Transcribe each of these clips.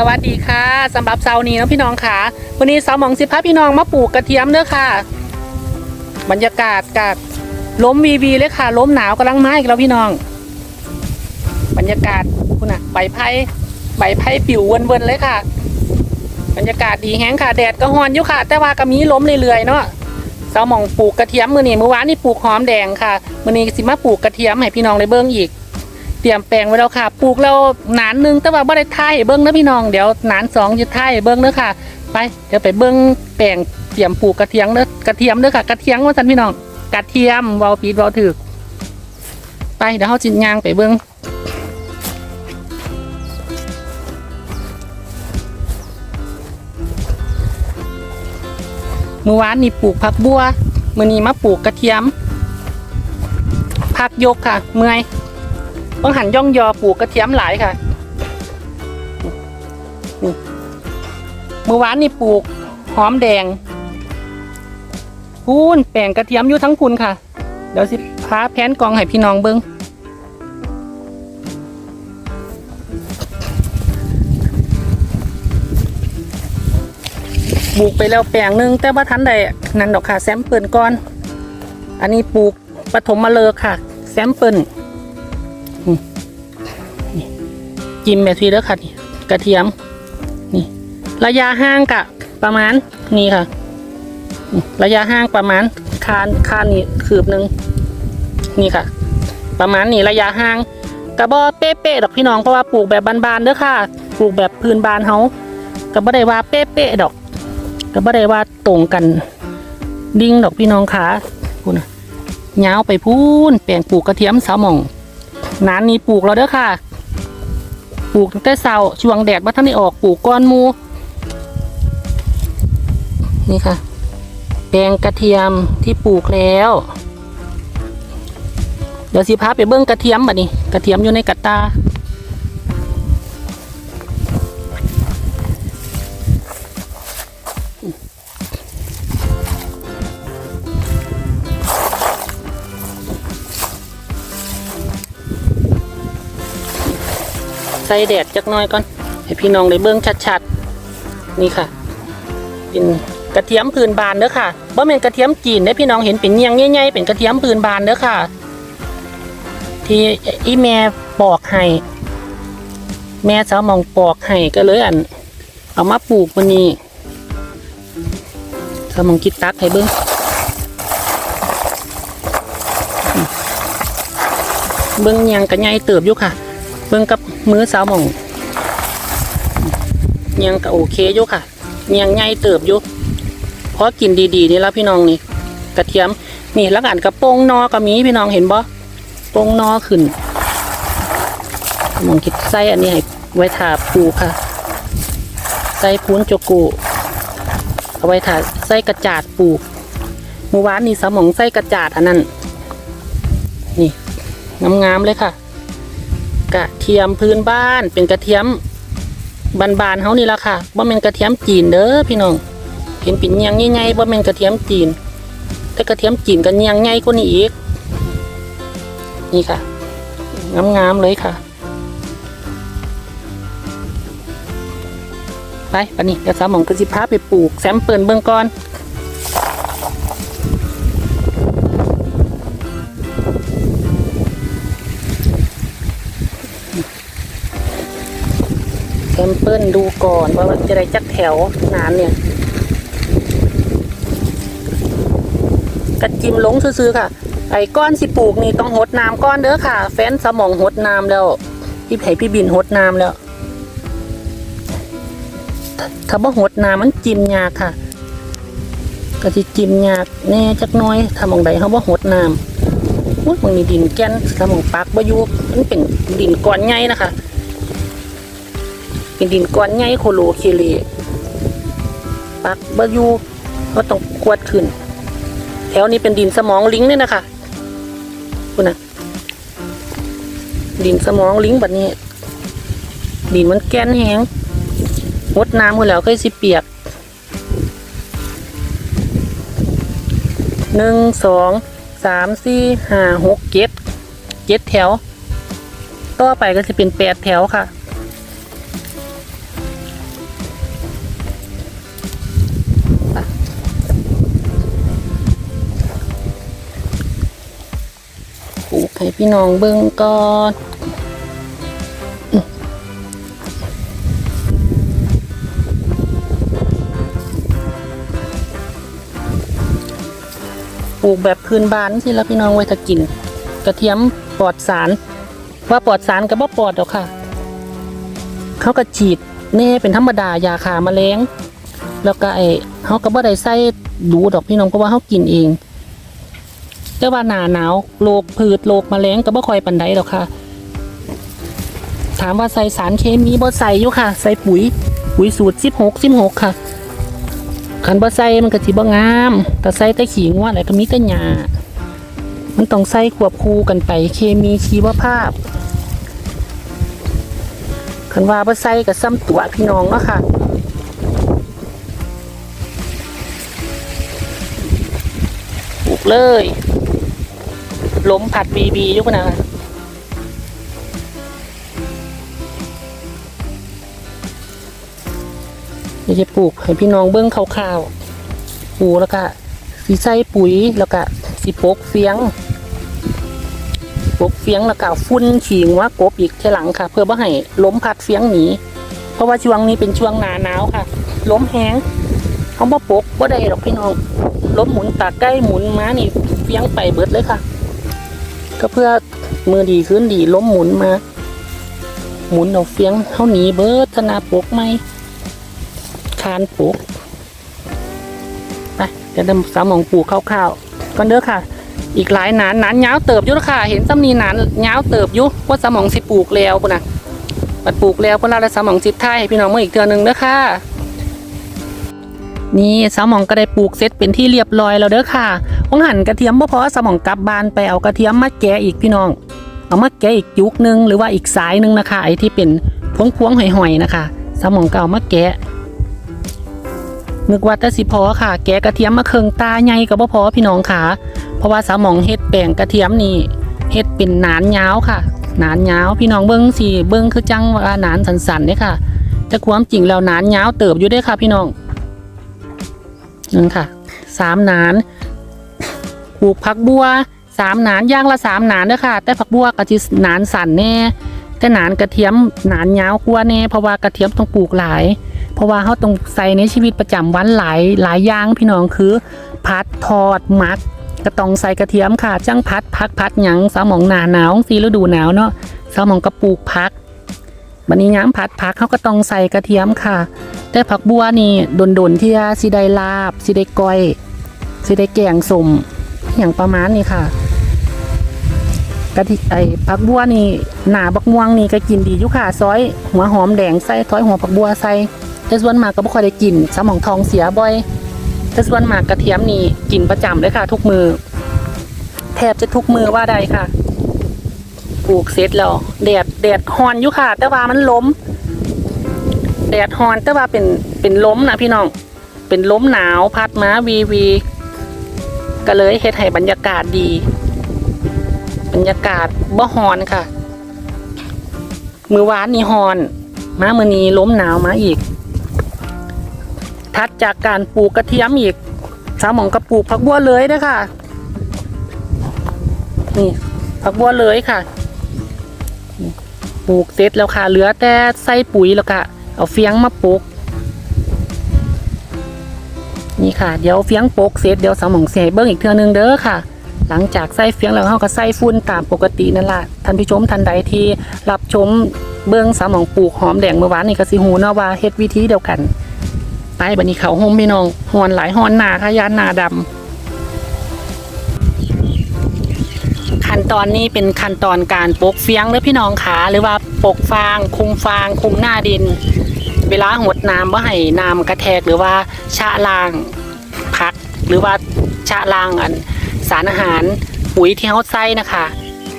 สวัสดีค่ะสำหรับเสาร์นี้นะพี่น้องค่ะ วันนี้เสาหมองสิพาพี่น้องมาปลูกกระเทียมเด้อค่ะ บรรยากาศกาดล้มวีวีเลยค่ะล้มหนาวกำลังมาอีกแล้วพี่น้อง บรรยากาศคุณอะใบไผ่ใบไผ่ปิวเวินๆเลยค่ะ บรรยากาศดีแห้งค่ะแดดก็ฮอนอยู่ค่ะ แต่ว่าก็มีล้มเรื่อยๆเนาะเสาหมองปลูกกระเทียมมือนี้เมื่อวานนี่ปลูกหอมแดงค่ะมือนี้สิมาปลูกกระเทียมให้พี่น้องได้เบิ่งอีก เตรียมแปลงไว้แล้วค่ะ ปลูกแล้วหนานหนึ่งแต่ว่าบ่ได้ท่ายเบิ้งนะพี่น้อง เดี๋ยวหนานสองจะท่ายเบิ้งเด้อค่ะ ไป เดี๋ยวไปเบิ้งแปลงเตรียมปลูกกระเทียมเด้อกระเทียมเด้อค่ะ กระเทียมว่าซั่นพี่น้อง กระเทียมเวาผิดเวาถูกไป เดี๋ยวเฮาสิย่างไปเบิ้งเมื่อวานนี่ปลูกผักบัว มื้อนี้มาปลูกกระเทียม ผักยกค่ะ เมื่อย ต้องหันย่องยอปลูกกระเทียมหลายค่ะนี่เมื่อวานนี่ปลูกหอมแดงพูนแปลงกระเทียมอยู่ทั้งคุณค่ะ เดี๋ยวสิพาแผนกองให้พี่น้องเบิ้งปลูกไปแล้วแปลงหนึง แต่ว่าทันใดนั่นดอกค่ะแซมเปิลก่อน อันนี้ปลูกปฐมมาเลยค่ะ แซมเปิล จิ้มแบบทีแล้วค่ะนี่กระเทียม นี่ ระยะห่างกะประมาณนี่ค่ะ ระยะห่างประมาณคานคานนี่คืบหนึ่งนี่ค่ะ ประมาณนี้ระยะห่างกระบอเป๊ะๆดอกพี่น้องเพราะว่าปลูกแบบบานๆเด้อค่ะ ปลูกแบบพื้นบานเฮากระบ่ได้ว่าเป๊ะๆดอกกระบ่ได้ว่าตรงกัน ดิ้งดอกพี่น้องขาพูนะยาวไปพูนแปลงปลูกกระเทียมสาวหม่องนานนี้ปลูกแล้วเด้อค่ะ ปลูกตั้งแต่เสาช่วงแดดว่าท่านได้ออกปลูกก้อนมู นี่ค่ะแปลงกระเทียมที่ปลูกแล้ว เดี๋ยวสิพาไปเบิ้งกระเทียมบัดนี้ กระเทียมอยู่ในกระตา ใส่แดดจักหน้อยก่อน ให้พี่น้องได้เบิ่งชัดๆ นี่ค่ะ เป็นกระเทียมพื้นบานเด้อค่ะบ่แม่นกระเทียมจีนได้พี่น้องเห็นเป็นเนียงใหญ่ๆเป็นกระเทียมพื้นบานเด้อค่ะ ที่อีแม่ปอกให้แม่สาวมองปอกให้ก็เลยอัน เอามาปลูกวันนี้สาวมองกิดตักให้เบิ่งเบิ่งเนียงก็ใหญ่เติบอยู่ค่ะ เบิ่งกับมือสาวหมองยังก็โอเคอยู่ค่ะยังใหญ่เติบอยู่เพราะกินดีๆนี่แล้วพี่น้องนี่กระเทียมนี่แล้วกันกระโปงนอก็มีพี่น้องเห็นบ่โปงนอขึ้นมองคิดไส้อันนี้ให้ไว้ถาปูค่ะไส้พูนโจโกเอาไว้ถาไส้กระจาดปูเมื่อวานนี่สมองไส้กระจาดอันนั้น นี่งามๆเลยค่ะ กระเทียมพื้นบ้านเป็นกระเทียมบานๆเฮานี่ละค่ะบ่แม่นกระเทียมจีนเด้อพี่น้องเห็นเป็นเนียงใหญ่ๆบ่แม่นกระเทียมจีน แต่กระเทียมจีนก็เนียงใหญ่กว่านี้อีก นี่ค่ะงามๆเลยค่ะไปปะนี่เดี๋ยวสาวหมองก็สิพาไปปลูกแซมเปิลเบิ่งก่อน เปิลดูก่อนว่าจะได้จักแถวนานเนี่ยกระจิมลงซื้อๆค่ะ ไอ้ก้อนสิปลูกนี่ต้องหดน้ำก้อนเด้อค่ะ แฟนสมองหดน้ำแล้วพี่ไผ่พี่บินหดน้ำแล้ว ถ้าบ่หดน้ำมันจิมยากค่ะก็สิจิมยากแน่จักน้อยถ้ามองใดเขาบ่หดน้ำอุ้ยมันมีดินแก่นถ้ามองปักบ่ยู่มันเป็นดินก้อนใหญ่นะคะ เป็นดินก้อนใหญ่โคโลเคเลปักบะยูก็ต้องกวดขึ้น แถวนี้เป็นดินสมองลิงเนี่ยนะคะคุณนะดินสมองลิงแบบนี้ ดินมันแกนแหงหดน้ำหมดแล้วก็สิเปียกหนึ่งสองสามสี่ห้าหกเจ็ดเจ็ดแถว ต่อไปก็จะเป็นแปดแถวค่ะ ให้พี่น้องเบิ่งก่อนปลูกแบบพื้นบ้านสิแล้วพี่น้องไว้ถ้ากิน กระเทียมปลอดสาร ว่าปลอดสารกับว่าปลอดหรอกค่ะ เขาก็ฉีดแน่เป็นธรรมดายาฆ่าแมลงแล้วก็ไอ้เขาก็บ่ได้ใส่ดูดอกพี่น้องเพราะว่าเขากินเอง แต่ว่าหนาหนาวโรคพืชโรคแมลงก็บ่ค่อยปันใดหรอกค่ะ ถามว่าใส่สารเคมีบ่ใส่อยู่ค่ะ ใส่ปุ๋ย ปุ๋ยสูตร16 16ค่ะคันบ่ใส่มันก็สิบ่งาม แต่ใส่แต่ขี้งัวอะไรก็มีแต่หญ้ามันต้องใส่ควบคู่กันไป เคมีชีวภาพคันว่าบ่ใส่ก็ซ้ำตัวพี่น้องเนาะค่ะปลูกเลย ล้มผัดบีบีอยุกนะคะเดี๋ยวจะปลูกให้พี่น้องเบิ้องคร่าวๆปลูกแล้วก็สีใส่ปุ๋ยแล้วก็สีปกเฟียงปกเฟียงแล้วก็ฟุ้นฉีงว่ากบอีกทีหลังค่ะ เพื่อว่าให้ล้มพัดเฟียงหนีเพราะว่าช่วงนี้เป็นช่วงหนาหนาวค่ะ ล้มแห้งเขาบ่ปกบ่ได้หรอกพี่น้องล้มหมุนตาใกล้หมุนม้านี่เฟียงไปเบิดเลยค่ะ ก็เพื่อมือดีขึ้นดีล้มหมุนมา หมุนเอาเฟียงเขาหนีเบิดธนาปกไหมคานปกไปเดี๋ยวดำสามองปลูกคร่าวๆก็เด้อค่ะ อีกหลายหนานหนานยาวเติบยุค่ะ เห็นซ้ำนีหนานยาวเติบยุว่าสมองสิปลูกแล้วปุ่นนะบัดปลูกแล้วปุ่นละแล้สมองสิท้ายให้พี่น้องเมื่ออีกเทือหนึงเด้อค่ะนี่สาวมองก็ได้ปลูกเสร็จเป็นที่เรียบร้อยแล้วเด้อค่ะ วงหั่นกระเทียมบ่พอสมองกลับบ้านไปเอากระเทียมมาแกะอีกพี่น้อง เอามาแกะอีกยุกหนึงหรือว่าอีกสายหนึงนะคะไอ้ที่เป็นพวงพวงหอยๆนะคะ สมองเก็เอามาแกะนึกว่าแต่สิพอค่ะ แกะกระเทียมมาเคืองตาใหญ่ก็บ่พอพี่น้องค่ะ เพราะว่าสมองเฮ็ดแป้งกระเทียมนี่เฮ็ดเป็นหนานยาวค่ะหนานยาวพี่น้องเบิ่งสิเบิ่งคือจังว่าหนานสันๆเด้ค่ะแต่ความจริงแล้วหนานยาวเติบอยู่เด้อค่ะ พี่น้องนั่นค่ะสามหนาน ปลูกผักบัวสามหนานย่างละสามหนานเด้อค่ะ แต่ผักบัวก็จะหนานสั่นแน่แต่หนานกระเทียมหนานยาวกว่าแน่เพราะว่ากระเทียมต้องปลูกหลาย เพราะว่าเขาต้องใส่ในชีวิตประจำวันหลายหลายอย่างพี่น้องคือพัดทอดมักก็ต้องใส่กระเทียมค่ะจังพัดพักพัดหยังสาวหมองหนาหนาวสีฤดูหนาวเนาะสาวหมองก็ปลูกพักบันนี้ย้ำพัดพักเขาก็ต้องใส่กระเทียมค่ะ แต่ผักบัวนี่โดนๆที่สิได้ลาบสิได้ก้อยสิได้แกงสม อย่างประมาณนี้ค่ะกะทิไอผักบัวนี่หนาบักม่วงนี่ก็กินดีอยู่ค่ะซอยหัวหอมแดงใส่ซอยหัวผักบัวใส่แต่ส่วนมากก็บ่ค่อยได้กินสมองทองเสียบ่อยแต่ส่วนมากกระเทียมนี่กินประจำเลยค่ะ ทุกมือแทบจะทุกมือว่าใดค่ะปลูกเสร็จแล้วแดดแดดฮอนอยู่ค่ะ แต่ว่ามันล้ม แดดฮอนแต่ว่าเป็นเป็นล้มนะพี่น้องเป็นล้มหนาวพัดมาวีวี ก็เลยเฮ็ดให้บรรยากาศดี บรรยากาศบ่ฮอนค่ะ มือวานนี่ฮอนมามือนี้ล้มหนาวมาอีก ทัดจากการปลูกกระเทียมอีก สาวหมองก็ปลูกผักบัวเลยเด้อค่ะ นี่ผักบัวเลยค่ะปลูกเสร็จแล้วค่ะ เหลือแต่ใส่ปุ๋ยแล้วก็เอาเฟียงมาปลูก นี่ค่ะเดี๋ยวเฟียงปลูกเสร็จเดี๋ยวสมองเสียเบิ้งอีกเทื่อนึงเด้อค่ะ หลังจากใส่เฟียงแล้วเขาก็ใส่ฟุ้นตามปกตินั่นแหละท่านผู้ชมท่านใดที่รับชมเบิ้งสมองปลูกหอมแดงเมื่อวานนี่ก็สิหูเนาะว่าเฮ็ดวิธีเดียวกันไปบัดนี้เขาโฮมพี่น้องหอนหลายหอนหนาค่ะยานหนาดำขั้นตอนนี้เป็นขั้นตอนการปลูกเฟียงเด้อพี่น้องขาหรือว่าปลูกฟางคุมฟางคุมหน้าดิน เวลาหดน้ำว่าให้น้ำกระแทกหรือว่าชะล้างพัก หรือว่าชะล้างอันสารอาหารปุ๋ยที่เขาใส่นะคะ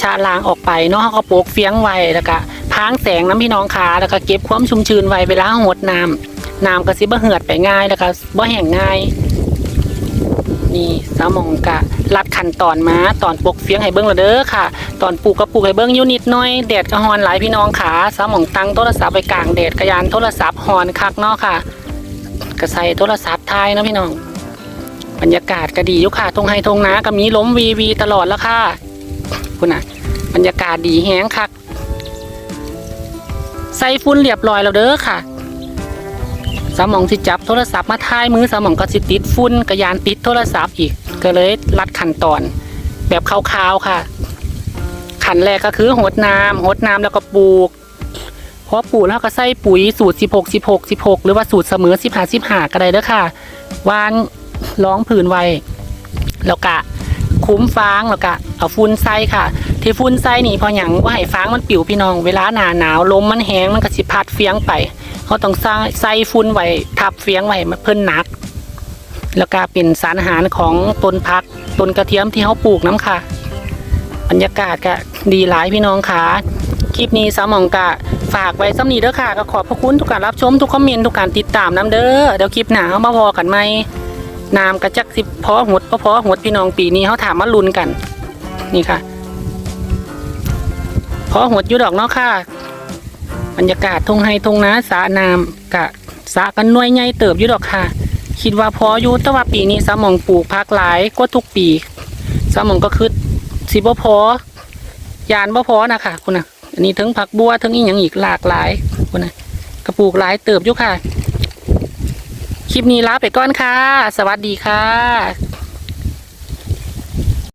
ชะล้างออกไปเนาะเขาก็โปกเฟียงไว้แล้วก็พางแสงน้ำพี่น้องขาแล้วก็เก็บความชุ่มชื้นไว้เวลาหดน้ำน้ำกระซิบ่เหือดไปง่ายแล้วก็บ่แห้งง่าย นี่สาวมองกะลัดขั้นตอนมาตอนปกเฟียงให้เบิ้งละเด้อค่ะ ตอนปลูกก็ปลูกให้เบิ้งอยู่นิดหน้อยแดดก็ฮอนหลายพี่น้องขาสาวมองตั้งโทรศัพท์ไปกลางแดดกระยานโทรศัพท์ฮอนคักเนาะค่ะก็ใส่โทรศัพท์ทายนะพี่น้อง บรรยากาศก็ดีอยู่ค่ะทงไฮทงนาก็มีล้มวีวีตลอดแล้วค่ะคุณน่ะ บรรยากาศดีแฮงคักใส่ฟุ้นเรียบร้อยแล้วเด้อค่ะ สมองสิจับโทรศัพท์มาถ่ายมือสมองก็สิติดฟุ้นกระยานติดโทรศัพท์อีกก็เลยรัดขั้นตอน แบบคร่าวๆค่ะ ขั้นแรกก็คือหดน้ำหดน้ำแล้วก็ปลูกพอปลูกแล้วก็ใส่ปุ๋ยสูตร 16 16 16 หรือว่าสูตรเสมอ 15 15ก็ได้เด้อค่ะวางร้องผืนไว้แล้วก็คุ้มฟางแล้วก็เอาฟุ้นใส่ค่ะ ที่ฟุ้นใส่นี่พออย่างว่าให้ฟางมันปิวพี่น้อง เวลาหนาหนาวลมมันแห้งมันก็สิพัดเฟียงไป เขาต้องใส่ใส่ฟุ้นไว้ทับเฟียงไว้เพิ่นหนัก แล้วก็เป็นสารอาหารของต้นพักต้นกระเทียมที่เขาปลูกน้ำค่ะ บรรยากาศก็ดีหลายพี่น้องค่ะคลิปนี้สาวหมองกะฝากไว้สำนีเด้อค่ะก็ขอบพระคุณทุกการรับชมทุกคอมเมนต์ทุกการติดตามน้ำเด้อเดี๋ยวคลิปหน้าเอามาพอกันไหมนามกระจักสิบพอหดก็พอหดพี่น้องปีนี้เขาถามมาลุนกัน นี่ค่ะพอหดอยู่ดอกเนาะค่ะ บรรยากาศทงไฮทงนาสานามกะสากันหน่วยใหญ่เติบอยู่ดอกค่ะ คิดว่าพออยู่แต่ว่าปีนี้สามองปลูกพักหลายกว่าทุกปีสามองก็คือสิบ่พอยานบ่พอนะคะคุณนะอันนี้ถึงผักบัวถึงอีหยังอีกหลากหลายคุณนะกระปลูกหลายเติบอยู่ค่ะ คลิปนี้ลาไปก่อนค่ะ สวัสดีค่ะ